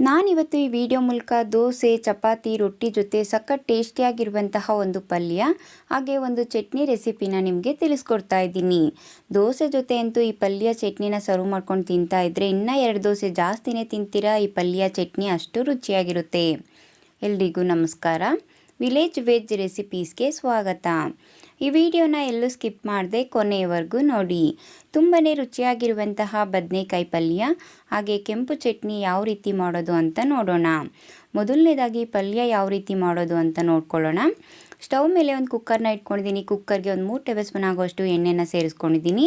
ನಾನಿವತ್ತು ಈ ವಿಡಿಯೋ ಮೂಲಕ ದೋಸೆ, ಚಪಾತಿ, ರೊಟ್ಟಿ ಜೊತೆ ಸಖತ್ ಟೇಸ್ಟಿಯಾಗಿರುವಂತಹ ಒಂದು ಪಲ್ಯ, ಹಾಗೆ ಒಂದು ಚಟ್ನಿ ರೆಸಿಪಿನ ನಿಮಗೆ ತಿಳಿಸ್ಕೊಡ್ತಾ ಇದ್ದೀನಿ. ದೋಸೆ ಜೊತೆ ಅಂತೂ ಈ ಪಲ್ಯ ಚಟ್ನಿನ ಸರ್ವ್ ಮಾಡ್ಕೊಂಡು ತಿಂತಾ ಇದ್ರೆ ಇನ್ನೂ ಎರಡು ದೋಸೆ ಜಾಸ್ತಿನೇ ತಿಂತೀರಾ? ಈ ಪಲ್ಯ ಚಟ್ನಿ ಅಷ್ಟು ರುಚಿಯಾಗಿರುತ್ತೆ. ಎಲ್ರಿಗೂ ನಮಸ್ಕಾರ. ವಿಲೇಜ್ ವೆಜ್ ರೆಸಿಪೀಸ್ಗೆ ಸ್ವಾಗತ. ಈ ವಿಡಿಯೋನ ಎಲ್ಲೂ ಸ್ಕಿಪ್ ಮಾಡದೆ ಕೊನೆಯವರೆಗೂ ನೋಡಿ. ತುಂಬಾ ರುಚಿಯಾಗಿರುವಂತಹ ಬದನೆಕಾಯಿ ಪಲ್ಯ, ಹಾಗೆ ಕೆಂಪು ಚಟ್ನಿ ಯಾವ ರೀತಿ ಮಾಡೋದು ಅಂತ ನೋಡೋಣ. ಮೊದಲನೇದಾಗಿ ಪಲ್ಯ ಯಾವ ರೀತಿ ಮಾಡೋದು ಅಂತ ನೋಡ್ಕೊಳ್ಳೋಣ. ಸ್ಟವ್ ಮೇಲೆ ಒಂದು ಕುಕ್ಕರ್ನ ಇಟ್ಕೊಂಡಿದ್ದೀನಿ. ಕುಕ್ಕರ್ಗೆ ಒಂದು ಮೂರು ಟೇಬಲ್ ಸ್ಪೂನ್ ಆಗೋಷ್ಟು ಎಣ್ಣೆನ ಸೇರಿಸ್ಕೊಂಡಿದ್ದೀನಿ.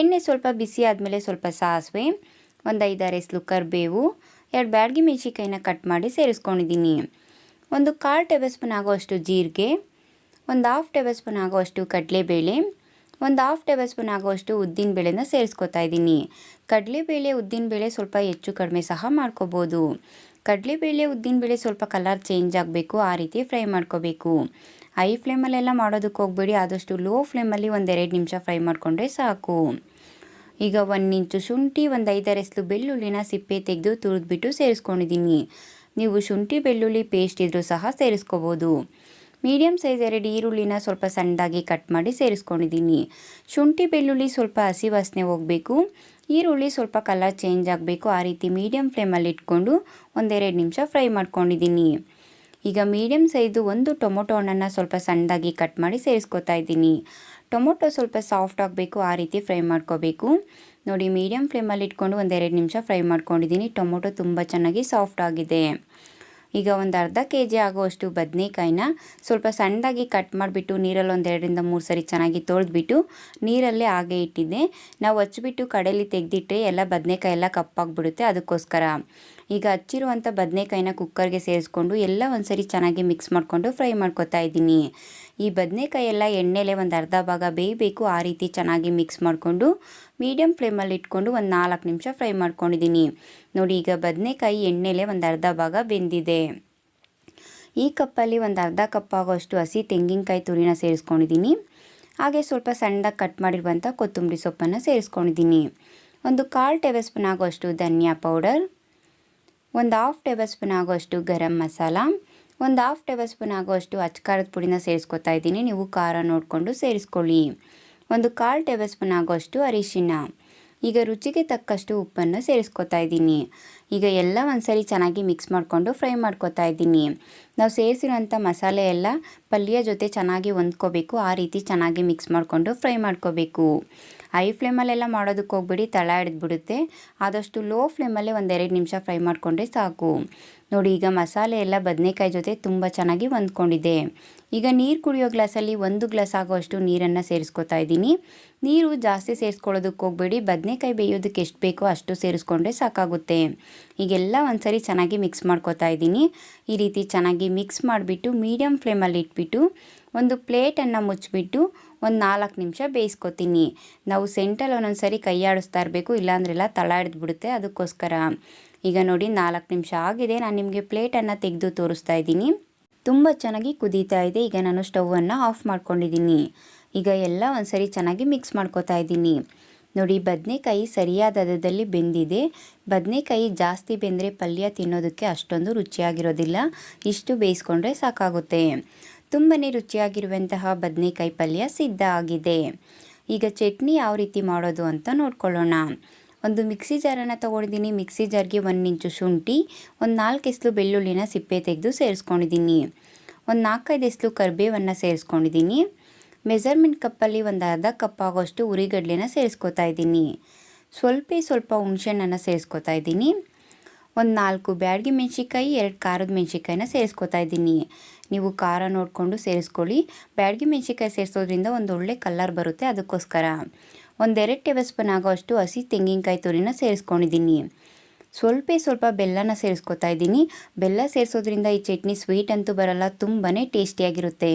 ಎಣ್ಣೆ ಸ್ವಲ್ಪ ಬಿಸಿ ಆದಮೇಲೆ ಸ್ವಲ್ಪ ಸಾಸಿವೆ, ಒಂದು ಐದಾರು ಎಸ್ಲು ಬೇವು ಎರಡು ಬ್ಯಾಡ್ಗಿ ಮೆಣಸಿಕಾಯಿನ ಕಟ್ ಮಾಡಿ ಸೇರಿಸ್ಕೊಂಡಿದ್ದೀನಿ. ಒಂದು ಕಾಲು ಟೇಬಲ್ ಸ್ಪೂನ್ ಆಗುವಷ್ಟು ಜೀರಿಗೆ ಒಂದು ಹಾಫ್ ಟೇಬಲ್ ಸ್ಪೂನ್ ಆಗೋಷ್ಟು ಕಡಲೆಬೇಳೆ, ಒಂದು ಹಾಫ್ ಟೇಬಲ್ ಸ್ಪೂನ್ ಆಗುವಷ್ಟು ಉದ್ದಿನ ಬೇಳೆನ ಸೇರಿಸ್ಕೊತಾ ಇದ್ದೀನಿ. ಕಡಲೆಬೇಳೆ, ಉದ್ದಿನಬೇಳೆ ಸ್ವಲ್ಪ ಹೆಚ್ಚು ಕಡಿಮೆ ಸಹ ಮಾಡ್ಕೋಬೋದು. ಕಡಲೆಬೇಳೆ, ಉದ್ದಿನಬೇಳೆ ಸ್ವಲ್ಪ ಕಲರ್ ಚೇಂಜ್ ಆಗಬೇಕು, ಆ ರೀತಿ ಫ್ರೈ ಮಾಡ್ಕೋಬೇಕು. ಹೈ ಫ್ಲೇಮಲ್ಲೆಲ್ಲ ಮಾಡೋದಕ್ಕೆ ಹೋಗ್ಬೇಡಿ, ಆದಷ್ಟು ಲೋ ಫ್ಲೇಮಲ್ಲಿ ಒಂದೆರಡು ನಿಮಿಷ ಫ್ರೈ ಮಾಡಿಕೊಂಡ್ರೆ ಸಾಕು. ಈಗ ಒಂದು ಇಂಚು ಶುಂಠಿ, ಒಂದು ಐದಾರು ಬೆಳ್ಳುಳ್ಳಿನ ಸಿಪ್ಪೆ ತೆಗೆದು ತುರಿದ್ಬಿಟ್ಟು ಸೇರಿಸ್ಕೊಂಡಿದ್ದೀನಿ. ನೀವು ಶುಂಠಿ, ಬೆಳ್ಳುಳ್ಳಿ ಪೇಸ್ಟ್ ಇದ್ದರೂ ಸಹ ಸೇರಿಸ್ಕೋಬೋದು. ಮೀಡಿಯಮ್ ಸೈಜ್ ಎರಡು ಈರುಳ್ಳಿನ ಸ್ವಲ್ಪ ಸಣ್ಣದಾಗಿ ಕಟ್ ಮಾಡಿ ಸೇರಿಸ್ಕೊಂಡಿದ್ದೀನಿ. ಶುಂಠಿ, ಬೆಳ್ಳುಳ್ಳಿ ಸ್ವಲ್ಪ ಹಸಿ ವಾಸನೆ ಹೋಗಬೇಕು. ಈರುಳ್ಳಿ ಸ್ವಲ್ಪ ಕಲರ್ ಚೇಂಜ್ ಆಗಬೇಕು. ಆ ರೀತಿ ಮೀಡಿಯಮ್ ಫ್ಲೇಮಲ್ಲಿ ಇಟ್ಕೊಂಡು ಒಂದೆರಡು ನಿಮಿಷ ಫ್ರೈ ಮಾಡ್ಕೊಂಡಿದ್ದೀನಿ. ಈಗ ಮೀಡಿಯಮ್ ಸೈಜು ಒಂದು ಟೊಮೊಟೊ ಹಣ್ಣನ್ನು ಸ್ವಲ್ಪ ಸಣ್ಣದಾಗಿ ಕಟ್ ಮಾಡಿ ಸೇರಿಸ್ಕೊತಾ ಇದ್ದೀನಿ. ಟೊಮೊಟೊ ಸ್ವಲ್ಪ ಸಾಫ್ಟ್ ಆಗಬೇಕು. ಆ ರೀತಿ ಫ್ರೈ ಮಾಡ್ಕೋಬೇಕು. ನೋಡಿ ಮೀಡಿಯಮ್ ಫ್ಲೇಮಲ್ಲಿ ಇಟ್ಕೊಂಡು ಒಂದೆರಡು ನಿಮಿಷ ಫ್ರೈ ಮಾಡ್ಕೊಂಡಿದ್ದೀನಿ. ಟೊಮೊಟೊ ತುಂಬ ಚೆನ್ನಾಗಿ ಸಾಫ್ಟ್ ಆಗಿದೆ. ಈಗ ಒಂದು ಅರ್ಧ ಕೆ ಜಿ ಆಗುವಷ್ಟು ಬದನೆಕಾಯಿನ ಸ್ವಲ್ಪ ಸಣ್ಣದಾಗಿ ಕಟ್ ಮಾಡಿಬಿಟ್ಟು ನೀರಲ್ಲಿ ಒಂದು ಎರಡರಿಂದ ಮೂರು ಸರಿ ಚೆನ್ನಾಗಿ ತೊಳೆದ್ಬಿಟ್ಟು ನೀರಲ್ಲೇ ಹಾಗೆ ಇಟ್ಟಿದ್ದೆ. ನಾವು ಹಚ್ಚಿಬಿಟ್ಟು ಕಡೆಯಲ್ಲಿ ತೆಗೆದಿಟ್ಟರೆ ಎಲ್ಲ ಬದನೆಕಾಯಿ ಎಲ್ಲ ಕಪ್ಪಾಗಿಬಿಡುತ್ತೆ ಅದಕ್ಕೋಸ್ಕರ. ಈಗ ಹಚ್ಚಿರುವಂಥ ಬದನೆಕಾಯಿನ ಕುಕ್ಕರ್ಗೆ ಸೇರಿಸ್ಕೊಂಡು ಎಲ್ಲ ಒಂದ್ಸರಿ ಚೆನ್ನಾಗಿ ಮಿಕ್ಸ್ ಮಾಡಿಕೊಂಡು ಫ್ರೈ ಮಾಡ್ಕೊತಾ ಇದ್ದೀನಿ. ಈ ಬದನೆಕಾಯಿ ಎಲ್ಲ ಎಣ್ಣೆಲೆ ಒಂದು ಅರ್ಧ ಭಾಗ ಬೇಯಬೇಕು. ಆ ರೀತಿ ಚೆನ್ನಾಗಿ ಮಿಕ್ಸ್ ಮಾಡಿಕೊಂಡು ಮೀಡಿಯಮ್ ಫ್ಲೇಮಲ್ಲಿ ಇಟ್ಕೊಂಡು ಒಂದು ನಾಲ್ಕು ನಿಮಿಷ ಫ್ರೈ ಮಾಡ್ಕೊಂಡಿದ್ದೀನಿ. ನೋಡಿ, ಈಗ ಬದನೆಕಾಯಿ ಎಣ್ಣೆಲೆ ಒಂದು ಅರ್ಧ ಭಾಗ ಬೆಂದಿದೆ. ಈ ಕಪ್ಪಲ್ಲಿ ಒಂದು ಅರ್ಧ ಕಪ್ ಆಗೋಷ್ಟು ಹಸಿ ತೆಂಗಿನಕಾಯಿ ತುರಿನ ಸೇರಿಸ್ಕೊಂಡಿದ್ದೀನಿ. ಹಾಗೆ ಸ್ವಲ್ಪ ಸಣ್ಣದಾಗಿ ಕಟ್ ಮಾಡಿರುವಂಥ ಕೊತ್ತಂಬರಿ ಸೊಪ್ಪನ್ನು ಸೇರಿಸ್ಕೊಂಡಿದ್ದೀನಿ. ಒಂದು ಕಾಲು ಟೇಬಲ್ ಸ್ಪೂನ್ ಆಗೋಷ್ಟು ಧನಿಯಾ ಪೌಡರ್ ಒಂದು ಹಾಫ್ ಟೇಬಲ್ ಸ್ಪೂನ್ ಆಗೋಷ್ಟು ಗರಂ ಮಸಾಲ, ಒಂದು ಹಾಫ್ ಟೇಬಲ್ ಸ್ಪೂನ್ ಆಗೋಷ್ಟು ಅಚ್ಕಾರದ ಪುಡಿನ ಸೇರಿಸ್ಕೊತಾ ಇದ್ದೀನಿ. ನೀವು ಖಾರ ನೋಡಿಕೊಂಡು ಸೇರಿಸ್ಕೊಳ್ಳಿ. ಒಂದು ಕಾಲು ಟೇಬಲ್ ಸ್ಪೂನ್ ಆಗೋಷ್ಟು ಅರಿಶಿನ ಈಗ ರುಚಿಗೆ ತಕ್ಕಷ್ಟು ಉಪ್ಪನ್ನು ಸೇರಿಸ್ಕೊತಾ ಇದ್ದೀನಿ. ಈಗ ಎಲ್ಲ ಒಂದ್ಸರಿ ಚೆನ್ನಾಗಿ ಮಿಕ್ಸ್ ಮಾಡಿಕೊಂಡು ಫ್ರೈ ಮಾಡ್ಕೊತಾ ಇದ್ದೀನಿ. ನಾವು ಸೇರಿಸಿರೋಂಥ ಮಸಾಲೆ ಎಲ್ಲ ಪಲ್ಯ ಜೊತೆ ಚೆನ್ನಾಗಿ ಹೊಂದ್ಕೋಬೇಕು. ಆ ರೀತಿ ಚೆನ್ನಾಗಿ ಮಿಕ್ಸ್ ಮಾಡಿಕೊಂಡು ಫ್ರೈ ಮಾಡ್ಕೋಬೇಕು. ಹೈ ಫ್ಲೇಮಲ್ಲೆಲ್ಲ ಮಾಡೋದಕ್ಕೆ ಹೋಗ್ಬಿಡಿ, ತಳ ಹಿಡಿದ್ಬಿಡುತ್ತೆ. ಆದಷ್ಟು ಲೋ ಫ್ಲೇಮಲ್ಲೇ ಒಂದೆರಡು ನಿಮಿಷ ಫ್ರೈ ಮಾಡಿಕೊಂಡ್ರೆ ಸಾಕು. ನೋಡಿ, ಈಗ ಮಸಾಲೆ ಎಲ್ಲ ಬದನೆಕಾಯಿ ಜೊತೆ ತುಂಬ ಚೆನ್ನಾಗಿ ಹೊಂದ್ಕೊಂಡಿದೆ. ಈಗ ನೀರು ಕುಡಿಯೋ ಗ್ಲಾಸಲ್ಲಿ ಒಂದು ಗ್ಲಾಸ್ ಆಗೋಷ್ಟು ನೀರನ್ನು ಸೇರಿಸ್ಕೊತಾ ಇದ್ದೀನಿ. ನೀರು ಜಾಸ್ತಿ ಸೇರಿಸ್ಕೊಳ್ಳೋದಕ್ಕೆ ಹೋಗ್ಬೇಡಿ, ಬದನೆಕಾಯಿ ಬೇಯೋದಕ್ಕೆ ಎಷ್ಟು ಬೇಕೋ ಅಷ್ಟು ಸೇರಿಸ್ಕೊಂಡ್ರೆ ಸಾಕಾಗುತ್ತೆ. ಈಗೆಲ್ಲ ಒಂದ್ಸರಿ ಚೆನ್ನಾಗಿ ಮಿಕ್ಸ್ ಮಾಡ್ಕೊತಾ ಇದ್ದೀನಿ. ಈ ರೀತಿ ಚೆನ್ನಾಗಿ ಮಿಕ್ಸ್ ಮಾಡಿಬಿಟ್ಟು ಮೀಡಿಯಮ್ ಫ್ಲೇಮಲ್ಲಿ ಇಟ್ಬಿಟ್ಟು, ಒಂದು ಪ್ಲೇಟನ್ನು ಮುಚ್ಚಿಬಿಟ್ಟು ಒಂದು ನಾಲ್ಕು ನಿಮಿಷ ಬೇಯಿಸ್ಕೊತೀನಿ. ನಾವು ಸೆಂಟಲ್ಲಿ ಒಂದೊಂದು ಸರಿ ಕೈ ಇರಬೇಕು, ಇಲ್ಲಾಂದ್ರೆಲ್ಲ ತಳ ಹಿಡಿದ್ಬಿಡುತ್ತೆ. ಅದಕ್ಕೋಸ್ಕರ ಈಗ ನೋಡಿ ನಾಲ್ಕು ನಿಮಿಷ ಆಗಿದೆ. ನಾನು ನಿಮಗೆ ಪ್ಲೇಟನ್ನು ತೆಗೆದು ತೋರಿಸ್ತಾ ಇದ್ದೀನಿ. ತುಂಬ ಚೆನ್ನಾಗಿ ಕುದೀತಾ ಇದೆ. ಈಗ ನಾನು ಸ್ಟೌವನ್ನು ಆಫ್ ಮಾಡ್ಕೊಂಡಿದ್ದೀನಿ. ಈಗ ಎಲ್ಲ ಒಂದ್ಸರಿ ಚೆನ್ನಾಗಿ ಮಿಕ್ಸ್ ಮಾಡ್ಕೋತಾ ಇದ್ದೀನಿ. ನೋಡಿ, ಬದನೆಕಾಯಿ ಸರಿಯಾದ ಹದದಲ್ಲಿ ಬೆಂದಿದೆ. ಬದನೆಕಾಯಿ ಜಾಸ್ತಿ ಬೆಂದರೆ ಪಲ್ಯ ತಿನ್ನೋದಕ್ಕೆ ಅಷ್ಟೊಂದು ರುಚಿಯಾಗಿರೋದಿಲ್ಲ. ಇಷ್ಟು ಬೇಯಿಸ್ಕೊಂಡ್ರೆ ಸಾಕಾಗುತ್ತೆ. ತುಂಬನೇ ರುಚಿಯಾಗಿರುವಂತಹ ಬದನೆಕಾಯಿ ಪಲ್ಯ ಸಿದ್ಧ ಆಗಿದೆ. ಈಗ ಚಟ್ನಿ ಯಾವ ರೀತಿ ಮಾಡೋದು ಅಂತ ನೋಡ್ಕೊಳ್ಳೋಣ. ಒಂದು ಮಿಕ್ಸಿ ಜಾರನ್ನು ತೊಗೊಂಡಿದ್ದೀನಿ. ಮಿಕ್ಸಿ ಜಾರ್ಗೆ ಒಂದು ಇಂಚು ಶುಂಠಿ, ಒಂದು ನಾಲ್ಕು ಎಸ್ಲು ಬೆಳ್ಳುಳ್ಳಿನ ಸಿಪ್ಪೆ ತೆಗೆದು ಸೇರಿಸ್ಕೊಂಡಿದ್ದೀನಿ. ಒಂದು ನಾಲ್ಕೈದು ಎಸ್ಲು ಕರಿಬೇವನ್ನು ಸೇರಿಸ್ಕೊಂಡಿದ್ದೀನಿ. ಮೆಜರ್ಮೆಂಟ್ ಕಪ್ಪಲ್ಲಿ ಒಂದು ಅರ್ಧ ಕಪ್ ಆಗೋಷ್ಟು ಉರಿಗಡ್ಲೆನ ಸೇರಿಸ್ಕೊತಾ ಇದ್ದೀನಿ. ಸ್ವಲ್ಪ ಸ್ವಲ್ಪ ಹುಣಸೆಹಣ್ಣನ್ನು ಸೇರಿಸ್ಕೊತಾ ಇದ್ದೀನಿ. ಒಂದು ನಾಲ್ಕು ಬ್ಯಾಡ್ಗೆ ಮೆಣಸಿಕಾಯಿ ಎರಡು ಖಾರದ ಮೆಣಸಿಕಾಯಿನ ಸೇರಿಸ್ಕೊತಾ ಇದ್ದೀನಿ. ನೀವು ಖಾರ ನೋಡಿಕೊಂಡು ಸೇರಿಸ್ಕೊಳ್ಳಿ. ಬ್ಯಾಡಗಿ ಮೆಣಸಿಕಾಯಿ ಸೇರಿಸೋದ್ರಿಂದ ಒಂದು ಒಳ್ಳೆ ಕಲರ್ ಬರುತ್ತೆ ಅದಕ್ಕೋಸ್ಕರ. ಒಂದೆರಡು ಟೇಬಲ್ ಸ್ಪೂನ್ ಆಗೋಷ್ಟು ಹಸಿ ತೆಂಗಿನಕಾಯಿ ತುರಿನ ಸೇರಿಸ್ಕೊಂಡಿದ್ದೀನಿ. ಸ್ವಲ್ಪ ಸ್ವಲ್ಪ ಬೆಲ್ಲನ ಸೇರಿಸ್ಕೊತಾ ಇದ್ದೀನಿ. ಬೆಲ್ಲ ಸೇರಿಸೋದ್ರಿಂದ ಈ ಚಟ್ನಿ ಸ್ವೀಟ್ ಅಂತೂ ಬರಲ್ಲ ತುಂಬಾ ಟೇಸ್ಟಿಯಾಗಿರುತ್ತೆ.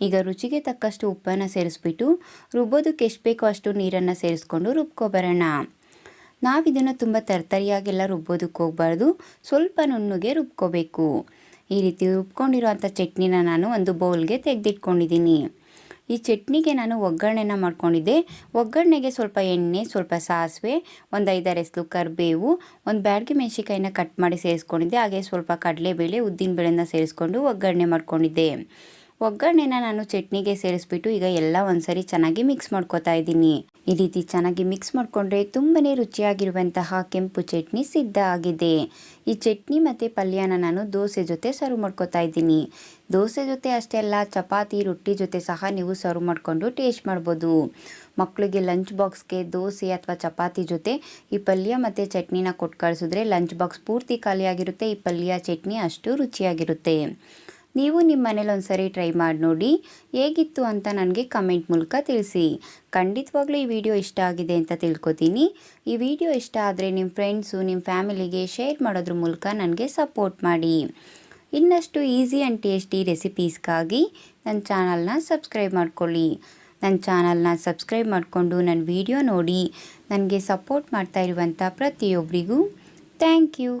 ಈಗ ರುಚಿಗೆ ತಕ್ಕಷ್ಟು ಉಪ್ಪನ್ನು ಸೇರಿಸ್ಬಿಟ್ಟು ರುಬ್ಬೋದಕ್ಕೆ ಎಷ್ಟು ಬೇಕೋ ಅಷ್ಟು ನೀರನ್ನು ಸೇರಿಸ್ಕೊಂಡು ರುಬ್ಕೊಬರೋಣ ನಾವು ನಾವಿದನ್ನು ತುಂಬ ತರ್ತರಿಯಾಗೆಲ್ಲ ರುಬ್ಬೋದಕ್ಕೆ ಹೋಗಬಾರ್ದು. ಸ್ವಲ್ಪ ನುಣ್ಣಗೆ ರುಬ್ಕೋಬೇಕು. ಈ ರೀತಿ ರುಬ್ಕೊಂಡಿರೋಂಥ ಚಟ್ನಿನ ನಾನು ಒಂದು ಬೌಲ್ಗೆ ತೆಗೆದಿಟ್ಕೊಂಡಿದ್ದೀನಿ. ಈ ಚಟ್ನಿಗೆ ನಾನು ಒಗ್ಗರಣೆನ ಮಾಡ್ಕೊಂಡಿದ್ದೆ. ಒಗ್ಗರಣೆಗೆ ಸ್ವಲ್ಪ ಎಣ್ಣೆ, ಸ್ವಲ್ಪ ಸಾಸಿವೆ, ಒಂದು ಐದಾರು ಎಸ್ಲು ಕರಿಬೇವು, ಒಂದು ಬ್ಯಾಡ್ಗೆ ಮೆಣಸಿಕಾಯಿನ ಕಟ್ ಮಾಡಿ ಸೇರಿಸ್ಕೊಂಡಿದ್ದೆ. ಹಾಗೆ ಸ್ವಲ್ಪ ಕಡಲೆಬೇಳೆ ಉದ್ದಿನಬೇಳೆನ ಸೇರಿಸ್ಕೊಂಡು ಒಗ್ಗರಣೆ ಮಾಡ್ಕೊಂಡಿದ್ದೆ. ಒಗ್ಗರಣೆನ ನಾನು ಚಟ್ನಿಗೆ ಸೇರಿಸ್ಬಿಟ್ಟು ಈಗ ಎಲ್ಲ ಒಂದ್ಸರಿ ಚೆನ್ನಾಗಿ ಮಿಕ್ಸ್ ಮಾಡ್ಕೊತಾ ಇದ್ದೀನಿ. ಈ ರೀತಿ ಚೆನ್ನಾಗಿ ಮಿಕ್ಸ್ ಮಾಡಿಕೊಂಡ್ರೆ ತುಂಬನೇ ರುಚಿಯಾಗಿರುವಂತಹ ಕೆಂಪು ಚಟ್ನಿ ಸಿದ್ಧ ಆಗಿದೆ. ಈ ಚಟ್ನಿ ಮತ್ತು ಪಲ್ಯನ ನಾನು ದೋಸೆ ಜೊತೆ ಸರ್ವ್ ಮಾಡ್ಕೊತಾ ಇದ್ದೀನಿ. ದೋಸೆ ಜೊತೆ ಅಷ್ಟೇ ಅಲ್ಲ, ಚಪಾತಿ, ರೊಟ್ಟಿ ಜೊತೆ ಸಹ ನೀವು ಸರ್ವ್ ಮಾಡಿಕೊಂಡು ಟೇಸ್ಟ್ ಮಾಡ್ಬೋದು. ಮಕ್ಕಳಿಗೆ ಲಂಚ್ ಬಾಕ್ಸ್ಗೆ ದೋಸೆ ಅಥವಾ ಚಪಾತಿ ಜೊತೆ ಈ ಪಲ್ಯ ಮತ್ತು ಚಟ್ನಿನ ಕೊಟ್ಟು ಕಳಿಸಿದ್ರೆ ಲಂಚ್ ಬಾಕ್ಸ್ ಪೂರ್ತಿ ಖಾಲಿಯಾಗಿರುತ್ತೆ, ಈ ಪಲ್ಯ, ಚಟ್ನಿ ಅಷ್ಟು ರುಚಿಯಾಗಿರುತ್ತೆ. ನೀವು ನಿಮ್ಮ ಮನೇಲಿ ಒಂದು ಸರಿ ಟ್ರೈ ಮಾಡಿ ನೋಡಿ ಹೇಗಿತ್ತು ಅಂತ ನನಗೆ ಕಮೆಂಟ್ ಮೂಲಕ ತಿಳಿಸಿ. ಖಂಡಿತವಾಗ್ಲೂ ಈ ವಿಡಿಯೋ ಇಷ್ಟ ಆಗಿದೆ ಅಂತ ತಿಳ್ಕೊತೀನಿ. ಈ ವಿಡಿಯೋ ಇಷ್ಟ ಆದರೆ ನಿಮ್ಮ ಫ್ರೆಂಡ್ಸು, ನಿಮ್ಮ ಫ್ಯಾಮಿಲಿಗೆ ಶೇರ್ ಮಾಡೋದ್ರ ಮೂಲಕ ನನಗೆ ಸಪೋರ್ಟ್ ಮಾಡಿ. ಇನ್ನಷ್ಟು ಈಸಿ ಆ್ಯಂಡ್ ಟೇಸ್ಟಿ ರೆಸಿಪೀಸ್ಗಾಗಿ ನನ್ನ ಚಾನಲ್ನ ಸಬ್ಸ್ಕ್ರೈಬ್ ಮಾಡ್ಕೊಳ್ಳಿ. ನನ್ನ ಚಾನಲ್ನ ಸಬ್ಸ್ಕ್ರೈಬ್ ಮಾಡಿಕೊಂಡು ನನ್ನ ವಿಡಿಯೋ ನೋಡಿ. ನನಗೆ ಸಪೋರ್ಟ್ ಮಾಡ್ತಾ ಇರುವಂಥ ಪ್ರತಿಯೊಬ್ಬರಿಗೂ ಥ್ಯಾಂಕ್ ಯು.